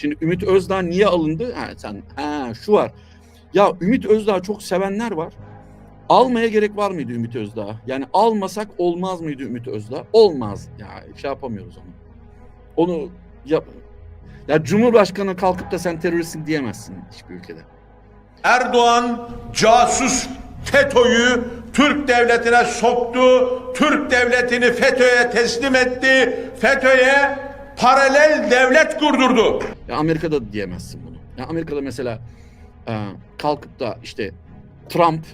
Şimdi Ümit Özdağ niye alındı? Ha, sen ha şu var. Ya Ümit Özdağ çok sevenler var. Almaya gerek var mıydı Ümit Özdağ? Yani almasak olmaz mıydı Ümit Özdağ? Olmaz. Ya şey yapamıyoruz onu. Onu yap. Ya Cumhurbaşkanı kalkıp da sen teröristsin diyemezsin hiçbir ülkede. Erdoğan casus FETÖ'yü Türk devletine soktu. Türk devletini FETÖ'ye teslim etti. FETÖ'ye paralel devlet kurdurdu. Ya Amerika'da da diyemezsin bunu. Ya Amerika'da mesela e, kalkıp da işte Trump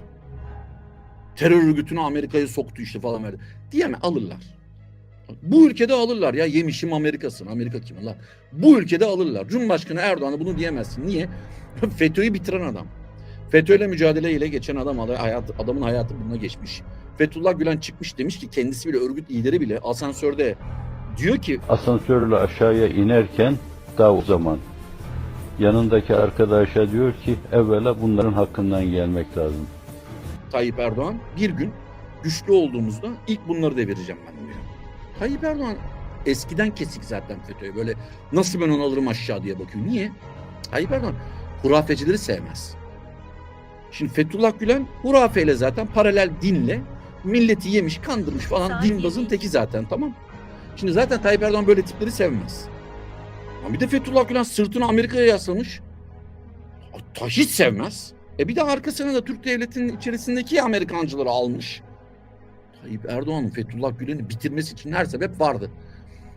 terör örgütünü Amerika'ya soktu işte falan verdi. Diyeme alırlar. Bu ülkede alırlar ya yemişim Amerika'sın. Amerika kim lan? Bu ülkede alırlar. Cumhurbaşkanı Erdoğan'a bunu diyemezsin. Niye? FETÖ'yü bitiren adam. FETÖ'yle mücadeleyle geçen adam hayat, adamın hayatı bununla geçmiş. Fethullah Gülen çıkmış demiş ki kendisi bile örgüt lideri bile asansörde diyor ki asansörle aşağıya inerken daha o zaman yanındaki arkadaşa diyor ki evvela bunların hakkından gelmek lazım. Tayyip Erdoğan bir gün güçlü olduğumuzda ilk bunları devireceğim ben diyor. Tayyip Erdoğan eskiden kesik zaten FETÖ'ye böyle nasıl ben onu alırım aşağı diye bakıyor. Niye? Tayyip Erdoğan hurafecileri sevmez. Şimdi Fethullah Gülen hurafeyle zaten paralel dinle milleti yemiş, kandırmış falan dinbazın teki zaten tamam. Şimdi zaten Tayyip Erdoğan böyle tipleri sevmez. Ama bir de Fethullah Gülen sırtını Amerika'ya yaslamış. Ta hiç sevmez. E bir de arkasına da Türk devletinin içerisindeki Amerikancıları almış. Tayyip Erdoğan'ın Fethullah Gülen'i bitirmesi için her sebep vardı.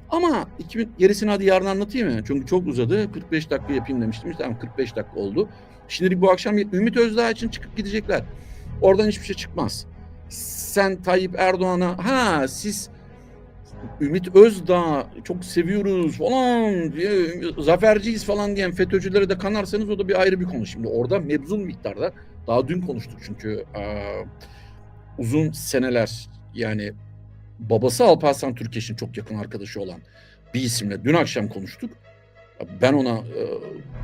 Ama 2000, gerisini hadi yarın anlatayım mı? Çünkü çok uzadı. 45 dakika yapayım demiştim. İşte tamam 45 dakika oldu. Şimdi bu akşam Ümit Özdağ için çıkıp gidecekler. Oradan hiçbir şey çıkmaz. Sen Tayyip Erdoğan'a ha siz Ümit Özdağ çok seviyoruz falan zaferciyiz falan diyen FETÖ'cülere de kanarsanız o da bir ayrı bir konu. Şimdi orada mebzul miktarda daha dün konuştuk çünkü e, uzun seneler yani babası Alparslan Türkeş'in çok yakın arkadaşı olan bir isimle dün akşam konuştuk. Ben ona e,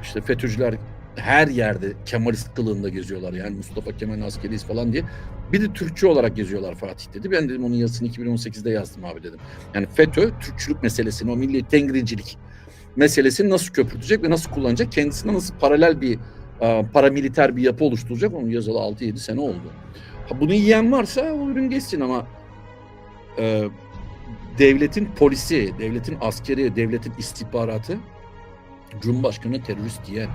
işte FETÖ'cüler her yerde Kemalist kılığında geziyorlar yani Mustafa Kemal askeriyiz falan diye. Bir de Türkçü olarak geziyorlar Fatih dedi. Ben dedim onun yazısını 2018'de yazdım abi dedim. Yani FETÖ Türkçülük meselesini, o milli tengricilik meselesini nasıl köpürtecek ve nasıl kullanacak? Kendisine nasıl paralel bir e, paramiliter bir yapı oluşturacak? Onun yazılı 6-7 sene oldu. Ha, bunu yiyen varsa o ürün geçsin ama e, devletin polisi, devletin askeri, devletin istihbaratı Cumhurbaşkanı terörist diye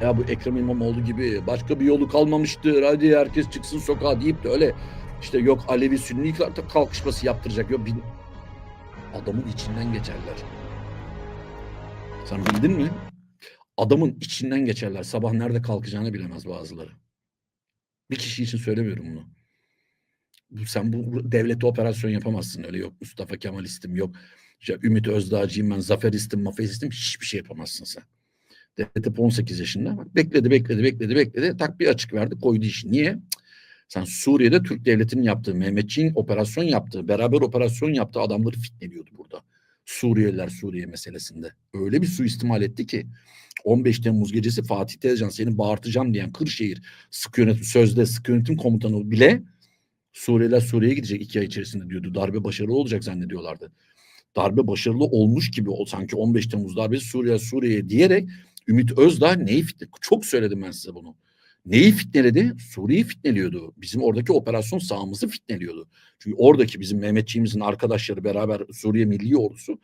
ya bu Ekrem İmamoğlu gibi başka bir yolu kalmamıştır hadi herkes çıksın sokağa deyip de öyle işte yok Alevi Sünni kalkışması yaptıracak yok bin... adamın içinden geçerler. Sen bildin mi? Adamın içinden geçerler. Sabah nerede kalkacağını bilemez bazıları. Bir kişi için söylemiyorum bunu. Sen bu devlete operasyon yapamazsın öyle yok Mustafa Kemalistim yok. İşte Ümit Özdağcıyım ben zaferistim mafyasistim hiçbir şey yapamazsın sen. Devlet 18 yaşında. Bak bekledi, bekledi, bekledi, bekledi. Tak bir açık verdi, koydu işi. Niye? Sen Suriye'de Türk devletinin yaptığı, Mehmetçiğin operasyon yaptığı, beraber operasyon yaptığı adamları fitneliyordu burada. Suriyeliler Suriye meselesinde. Öyle bir suistimal etti ki 15 Temmuz gecesi Fatih Tezcan seni bağırtacağım diyen Kırşehir sıkı yönetim, sözde sıkı yönetim komutanı bile Suriyeliler Suriye'ye gidecek iki ay içerisinde diyordu. Darbe başarılı olacak zannediyorlardı. Darbe başarılı olmuş gibi sanki 15 Temmuz darbesi Suriye Suriye diyerek Ümit Özdağ neyi fitne? Çok söyledim ben size bunu. Neyi fitneledi? Suriye'yi fitneliyordu. Bizim oradaki operasyon sahamızı fitneliyordu. Çünkü oradaki bizim Mehmetçiğimizin arkadaşları beraber Suriye Milli Ordusu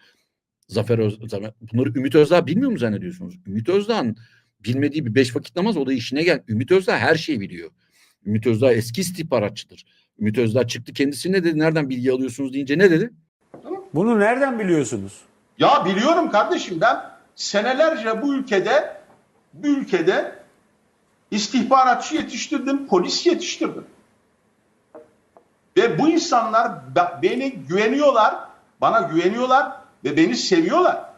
Zafer Özdağ, bunları Ümit Özdağ bilmiyor mu zannediyorsunuz? Ümit Özdağ'ın bilmediği bir beş vakit namaz o da işine gel. Ümit Özdağ her şeyi biliyor. Ümit Özdağ eski istihbaratçıdır. Ümit Özdağ çıktı kendisi ne dedi? Nereden bilgi alıyorsunuz deyince ne dedi? Bunu nereden biliyorsunuz? Ya biliyorum kardeşim ben senelerce bu ülkede bu ülkede istihbaratçı yetiştirdim, polis yetiştirdim. Ve bu insanlar be- beni güveniyorlar, bana güveniyorlar ve beni seviyorlar.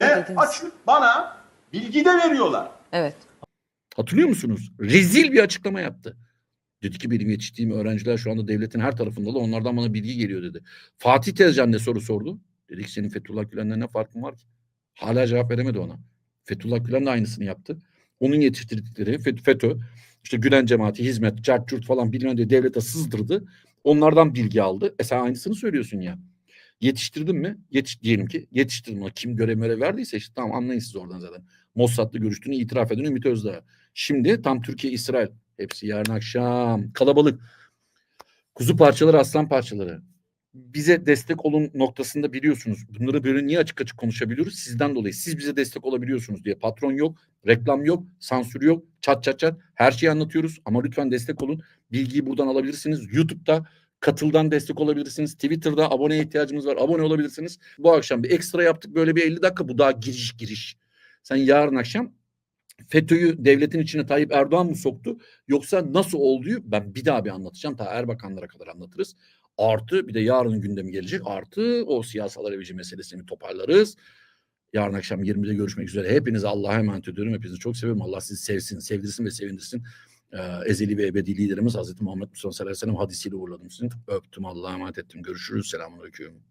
Ve açık bana bilgi de veriyorlar. Evet. Hatırlıyor musunuz? Rezil bir açıklama yaptı. Dedi ki benim yetiştiğim öğrenciler şu anda devletin her tarafında da onlardan bana bilgi geliyor dedi. Fatih Tezcan ne soru sordu? Dedi ki senin Fethullah Gülen'le ne farkın var ki? Hala cevap veremedi ona. Fethullah Gülen de aynısını yaptı. Onun yetiştirdikleri FETÖ, işte Gülen cemaati, hizmet, çarçurt falan bilmem diye devlete sızdırdı. Onlardan bilgi aldı. E sen aynısını söylüyorsun ya. Yetiştirdin mi? Yetiş, diyelim ki yetiştirdin. O kim görev görev verdiyse işte tamam anlayın siz oradan zaten. Mossad'la görüştüğünü itiraf eden Ümit Özdağ. Şimdi tam Türkiye, İsrail. Hepsi yarın akşam. Kalabalık. Kuzu parçaları, aslan parçaları. Bize destek olun noktasında biliyorsunuz. Bunları böyle niye açık açık konuşabiliyoruz? Sizden dolayı. Siz bize destek olabiliyorsunuz diye. Patron yok, reklam yok, sansür yok. Çat çat çat. Her şeyi anlatıyoruz. Ama lütfen destek olun. Bilgiyi buradan alabilirsiniz. YouTube'da Katıl'dan destek olabilirsiniz. Twitter'da aboneye ihtiyacımız var. Abone olabilirsiniz. Bu akşam bir ekstra yaptık. Böyle bir 50 dakika. Bu daha giriş giriş. Sen yarın akşam FETÖ'yü devletin içine Tayyip Erdoğan mı soktu? Yoksa nasıl olduğu ben bir daha bir anlatacağım. Ta Erbakanlara kadar anlatırız. Artı bir de yarın gündemi gelecek. Artı o siyasal arabici meselesini toparlarız. Yarın akşam 20'de görüşmek üzere. Hepinize Allah'a emanet ediyorum. Hepinizi çok seviyorum. Allah sizi sevsin, sevdirsin ve sevindirsin. Ee, ezeli ve ebedi liderimiz Hazreti Muhammed Mustafa sallallahu aleyhi ve sellem hadisiyle uğurladım sizi. Öptüm Allah'a emanet ettim. Görüşürüz. Selamünaleyküm.